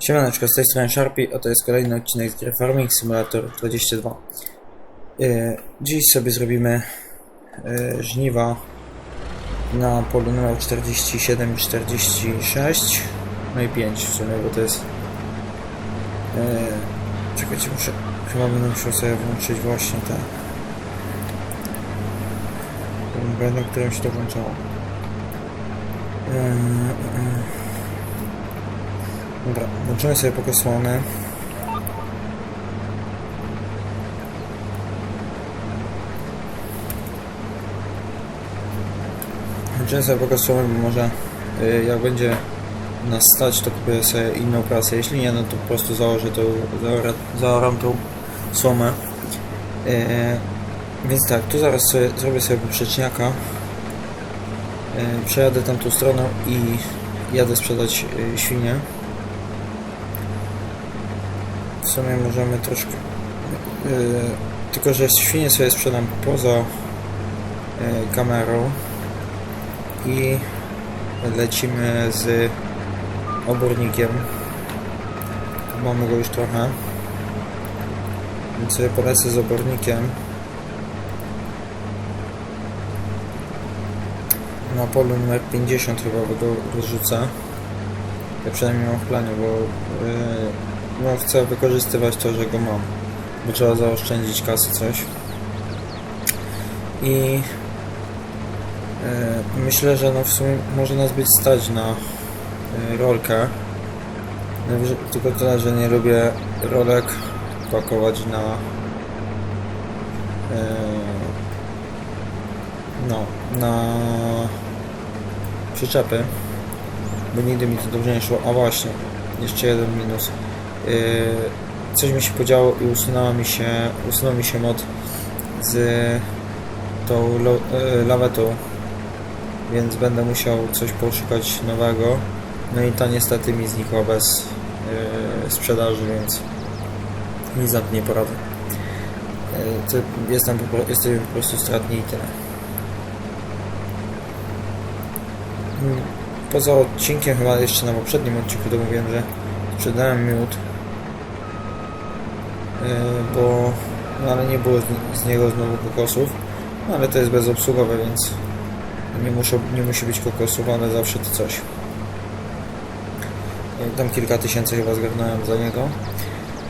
Siemaneczko, z tej strony Sharpie, a to jest kolejny odcinek z gry Farming Simulator 22. Yy, dziś sobie zrobimy yy, żniwa na polu numer 47 i 46, no i 5 w sumie, bo to jest... Yy, czekajcie, muszę, chyba będę musiał sobie włączyć właśnie te... Będę, którym się to włączało. Dobra, włączymy sobie pokosłony. Włączymy sobie pokosłony, bo może y, jak będzie nas stać, to kupię sobie inną prasę. Jeśli nie, no to po prostu założę tą, zaora, zaoram tą słomę. Y, więc tak, tu zaraz sobie, zrobię sobie poprzeczniaka. Y, Przejadę tamtą stroną i jadę sprzedać y, świnie. W sumie możemy troszkę. Yy, tylko, że świnie sobie sprzedam poza yy, kamerą i lecimy z obornikiem. Mamy go już trochę. Więc sobie polecę z obornikiem. Na polu numer 50 chyba go rozrzucę. Ja przynajmniej mam w planie, bo yy, no, chcę wykorzystywać to, że go mam. Bo trzeba zaoszczędzić kasy coś. I e, myślę, że no w sumie może nas być stać na e, rolkę. Tylko tyle, że nie lubię rolek pakować na e, no, na przyczepy. Bo nigdy mi to dobrze nie szło. A właśnie, jeszcze jeden minus. Yy, coś mi się podziało i usunęła mi się, usunął mi się mod z tą yy, lawetą, więc będę musiał coś poszukać nowego. No i ta niestety mi znikła bez yy, sprzedaży, więc nic na to nie poradzę. Jestem, jestem po prostu stratny i tyle. Mm, Poza odcinkiem, chyba jeszcze na poprzednim odcinku to mówiłem, że sprzedałem miód, bo no ale nie było z, niego znowu kokosów, no ale to jest bezobsługowe, więc nie, muszą, nie musi być kokosów, ale zawsze to coś. Yy, Tam kilka tysięcy chyba zgarnąłem za niego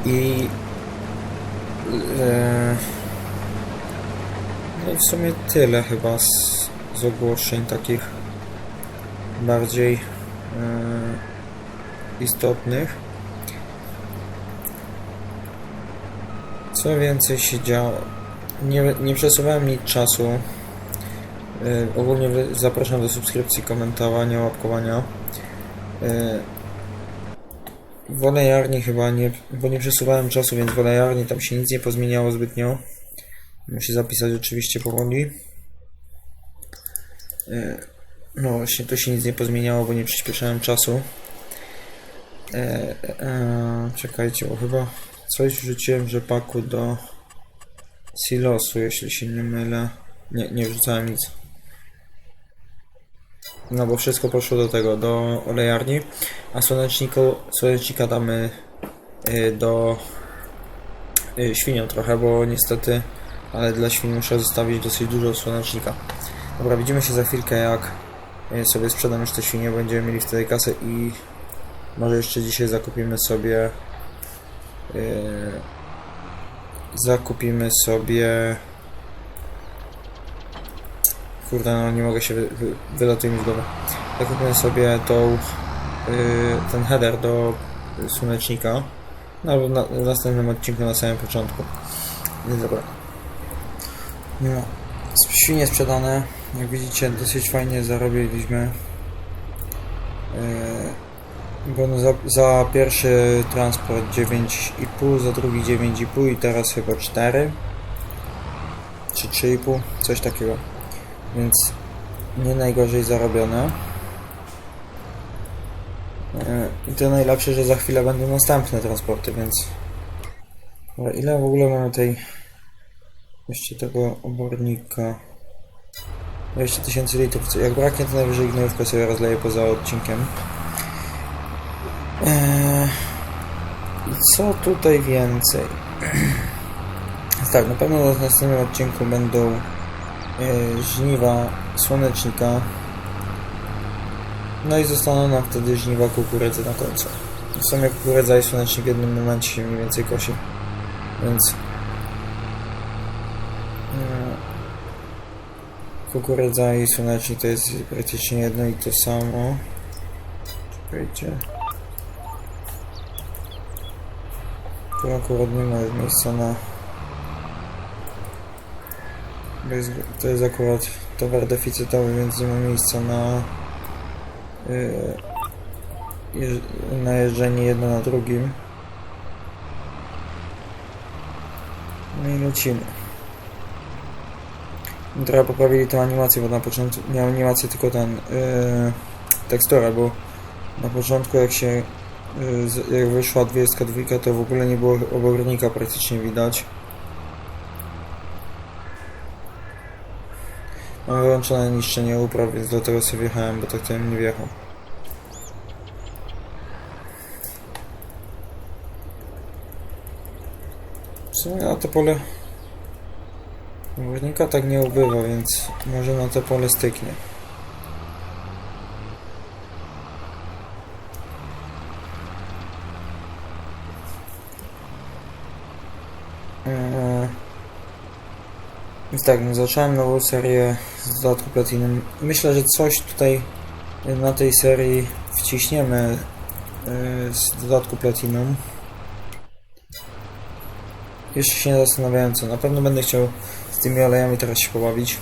i yy, no w sumie tyle chyba z, z ogłoszeń takich bardziej yy, istotnych. Co więcej się działo? Nie, nie przesuwałem nic czasu. Yy, ogólnie zapraszam do subskrypcji, komentowania, łapkowania. Yy, w olejarni chyba nie, bo nie przesuwałem czasu, więc w olejarni tam się nic nie pozmieniało zbytnio. Muszę zapisać oczywiście powoli. Yy, no właśnie, tu się nic nie pozmieniało, bo nie przyspieszałem czasu. E, e, e, czekajcie, bo chyba coś wrzuciłem w rzepaku do silosu, jeśli się nie mylę. Nie, nie wrzucałem nic. No bo wszystko poszło do tego, do olejarni, a słoneczniku, słonecznika damy y, do y, trochę, bo niestety, ale dla świn muszę zostawić dosyć dużo słonecznika. Dobra, widzimy się za chwilkę, jak y, sobie sprzedam już te świnie, będziemy mieli wtedy kasę i może jeszcze dzisiaj zakupimy sobie. Yy, zakupimy sobie. Kurde, no nie mogę się. Wy, wy, wylatuje mi z głowy. Zakupimy sobie tą. Yy, ten header do słonecznika. No, albo na, w następnym odcinku na samym początku. Więc dobra. No. Świnie sprzedane. Jak widzicie, dosyć fajnie zarobiliśmy. Bo no za, za pierwszy transport 9,5, za drugi 9,5 i teraz chyba 4 czy 3,5, coś takiego. Więc nie najgorzej zarobione. E, I to najlepsze, że za chwilę będą następne transporty, więc... Ile w ogóle mamy tej... Jeszcze tego obornika... 20 tysięcy litrów. Jak braknie, to najwyżej gnojówkę sobie rozleję poza odcinkiem. Eee, co tutaj więcej? tak, na pewno w następnym odcinku będą e, żniwa słonecznika. No i zostaną nam wtedy żniwa kukurydzy na końcu. W sumie kukurydza i słonecznik w jednym momencie się mniej więcej kosi. Więc e, kukurydza i słonecznik to jest praktycznie jedno i to samo. Czekajcie. Tu akurat nie ma miejsca na... To jest akurat towar deficytowy, więc nie ma miejsca na... Yy, jeż- na jeżdżenie jedno na drugim. No i lecimy. Trochę poprawili tą animację, bo na początku miał animację tylko ten yy, tekstura, bo na początku jak się jak wyszła 22 to w ogóle nie było obornika praktycznie widać. Mam wyłączone niszczenie upraw, więc dlatego sobie wjechałem, bo tak bym nie wjechał. W sumie na to pole obornika tak nie ubywa, więc może na to pole styknie. Eee, Więc tak, zacząłem nową serię z dodatku Platinum. Myślę, że coś tutaj na tej serii wciśniemy yy, z dodatku Platinum. Jeszcze się nie zastanawiałem co. Na pewno będę chciał z tymi olejami teraz się pobawić.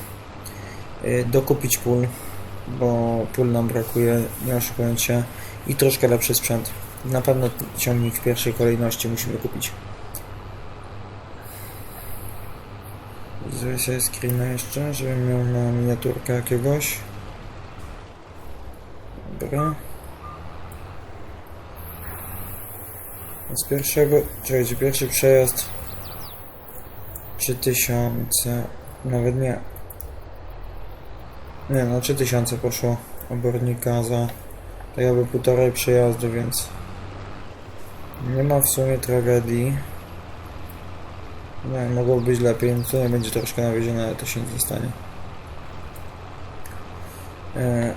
Yy, dokupić pól, bo pól nam brakuje, nie oszukując się. I troszkę lepszy sprzęt. Na pewno ciągnik w pierwszej kolejności musimy kupić. Zrobię sobie screena jeszcze, żebym miał na miniaturkę jakiegoś. Dobra. Z pierwszego, czekajcie, pierwszy przejazd 3000, nawet nie. Nie, no 3000 poszło obornika za tak jakby półtorej przejazdu, więc nie ma w sumie tragedii. No, mogło być lepiej, no to nie będzie troszkę nawiezione, ale to się nie stanie. E,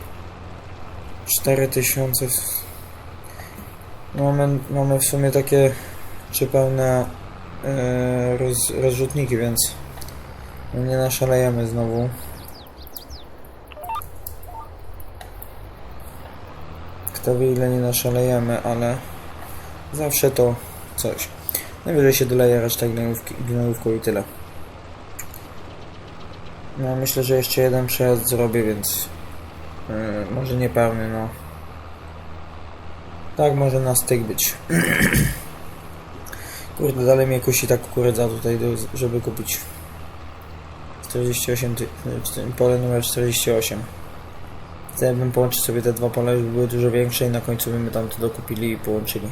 4000 w- mamy, mamy w sumie takie czy pełne e, roz, rozrzutniki, więc nie naszalejemy znowu. Kto wie ile nie naszalejemy, ale zawsze to coś. Najwyżej się doleje gnojówki- gnojówką i tyle. No myślę, że jeszcze jeden przejazd zrobię, więc yy, może nie pełny, no. Tak może na styk być. Kurde, dalej mnie kusi ta kukurydza tutaj, do, żeby kupić 48, ty- y, pole numer 48. Wtedy bym połączył sobie te dwa pola, już by były dużo większe i na końcu byśmy tam to dokupili i połączyli.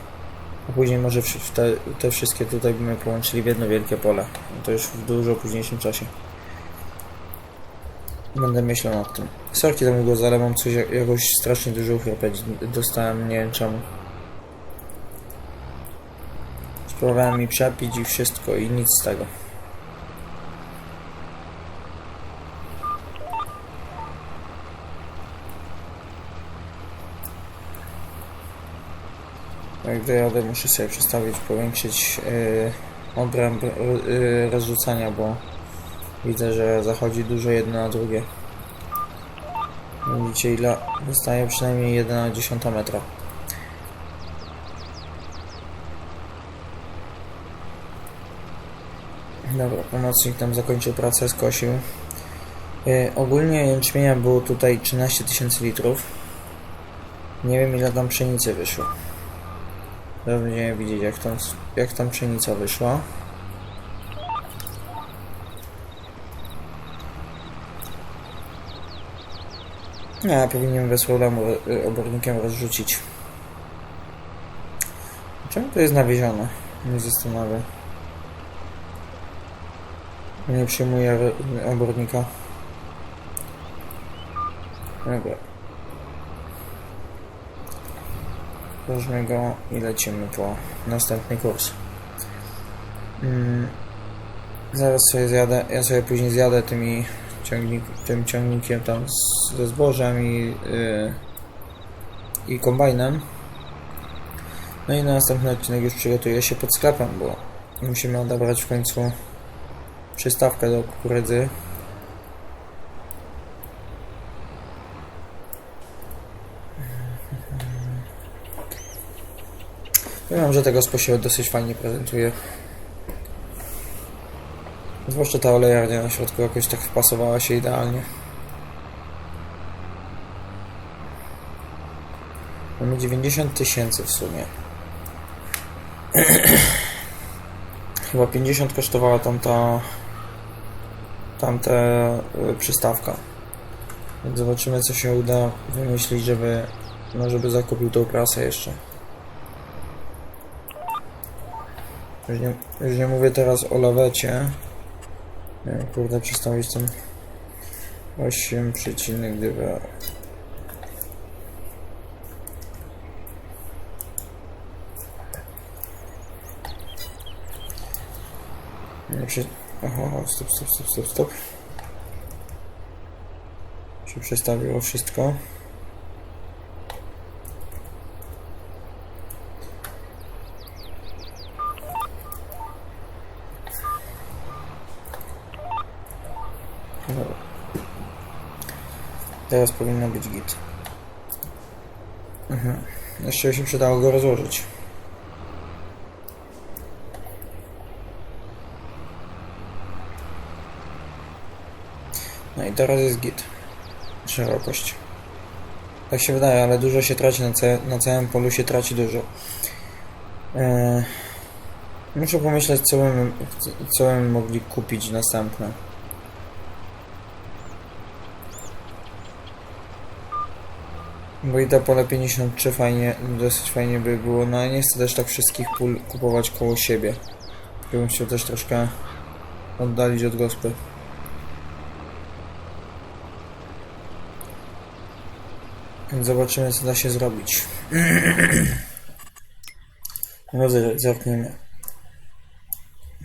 A później może te, te wszystkie tutaj byśmy połączyli w jedno wielkie pole. To już w dużo późniejszym czasie. Będę myślał nad tym. Sorki tam go zalewam coś, strasznie dużo uchrapeć dostałem, nie wiem czemu. Spróbowałem mi przepić i wszystko i nic z tego. Jak dojadę muszę sobie przestawić, powiększyć yy, obręb yy, rozrzucania, bo widzę, że zachodzi dużo jedno na drugie. Widzicie ile wystaje przynajmniej 1 dziesiąta metra. Dobra, pomocnik tam zakończył pracę, skosił. Yy, ogólnie jęczmienia było tutaj 13 tysięcy litrów. Nie wiem ile tam pszenicy wyszło. Będziemy widzieć jak tam, jak tam pszenica wyszła. Nie, powinienem bez y, obornikiem rozrzucić. Czemu to jest nawiezione? Nie zastanawia. Nie przyjmuję obornika. Dobra. Weźmy go i lecimy po następny kurs. Mm, zaraz sobie zjadę, ja sobie później zjadę tymi ciągnik, tym ciągnikiem tam z, ze zbożem i, yy, i kombajnem. No i na następny odcinek już przygotuję się pod sklepem, bo musimy odebrać w końcu przystawkę do kukurydzy. Wiem, że tego się dosyć fajnie prezentuje. Zwłaszcza ta olejarnia na środku jakoś tak wpasowała się idealnie. Mamy 90 tysięcy w sumie. Chyba 50 kosztowała tamta tamta y, przystawka. Więc zobaczymy co się uda wymyślić, żeby no żeby zakupił tą prasę jeszcze. Już nie, już nie mówię teraz o lawecie. Nie kurde, przestawić ten 8,2. Nie przy... Aha, stop, stop, stop, stop, stop. Się przestawiło wszystko. Teraz powinno być git. Mhm. Jeszcze się przydało go rozłożyć. No i teraz jest git. Szerokość. Tak się wydaje, ale dużo się traci na, ca na całym polu się traci dużo. Eee, muszę pomyśleć, co bym, co bym mogli kupić następne. Bo i to pole 53 fajnie, dosyć fajnie by było, no nie chcę też tak wszystkich pól kupować koło siebie. Bym chciał też troszkę oddalić od gospy. Więc zobaczymy co da się zrobić. No zer- zerkniemy.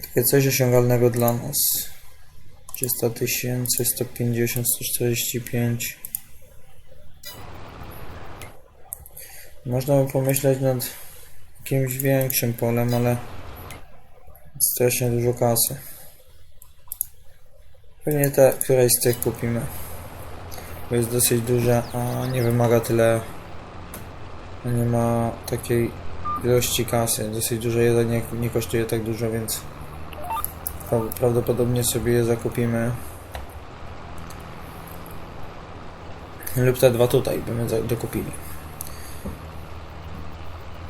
Takie coś osiągalnego dla nas. 300 tysięcy, 150, 145. Można by pomyśleć nad jakimś większym polem, ale strasznie dużo kasy. Pewnie te, któreś z tych kupimy. Bo jest dosyć duże, a nie wymaga tyle. Nie ma takiej ilości kasy. Dosyć duże jedzenie nie kosztuje tak dużo, więc pra- prawdopodobnie sobie je zakupimy. Lub te dwa tutaj byśmy dokupili.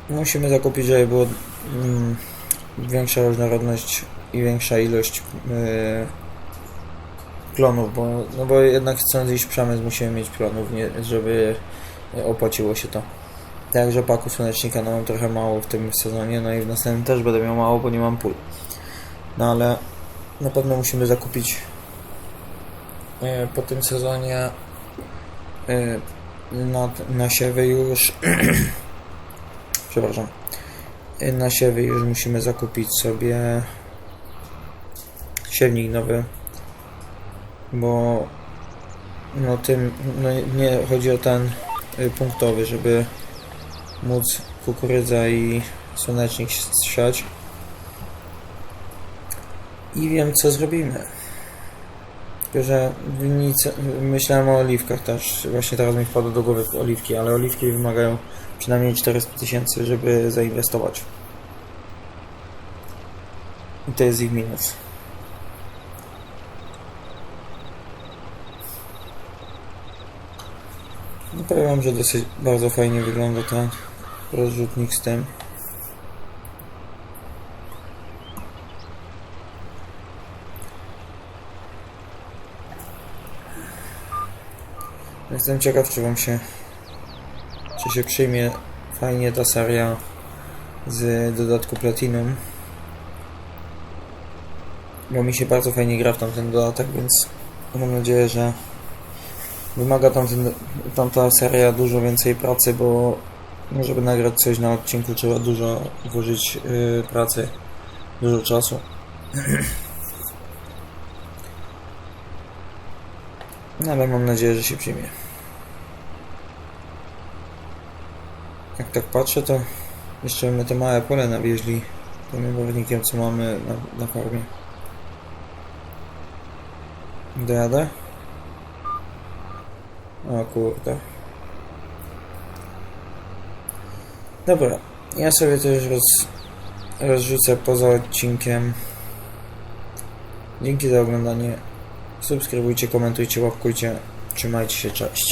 Musimy zakupić, żeby było mm, większa różnorodność i większa ilość yy, klonów, bo, no bo jednak chcąc iść przemysł musimy mieć klonów, nie, żeby opłaciło się to. Tak, rzepaku słonecznika no mam trochę mało w tym sezonie, no i w następnym też będę miał mało, bo nie mam pól. No ale na pewno musimy zakupić yy, po tym sezonie yy, na, na siewy już przepraszam. Yy, na siewy już musimy zakupić sobie siewnik nowy bo no tym no nie chodzi o ten y, punktowy, żeby móc kukurydza i słonecznik siać i wiem co zrobimy. Tylko, że myślałem o oliwkach też. Właśnie teraz mi wpadło do głowy oliwki, ale oliwki wymagają przynajmniej 400 tysięcy, żeby zainwestować i to jest ich minus No powiem że dosyć bardzo fajnie wygląda ten rozrzutnik z tym. Jestem ciekaw, czy wam się czy się przyjmie fajnie ta seria z dodatku Platinum. Bo mi się bardzo fajnie gra w tamten dodatek, więc mam nadzieję, że wymaga tamten, tamta seria dużo więcej pracy, bo żeby nagrać coś na odcinku trzeba dużo włożyć yy, pracy, dużo czasu. No ale mam nadzieję, że się przyjmie. Jak tak patrzę, to jeszcze my te małe pole nawieźli tym obornikiem, co mamy na, na farmie. Dojadę? O kurde. Dobra, ja sobie już roz, rozrzucę poza odcinkiem. Dzięki za oglądanie. Subskrybujcie, komentujcie, łapkujcie. Trzymajcie się, cześć.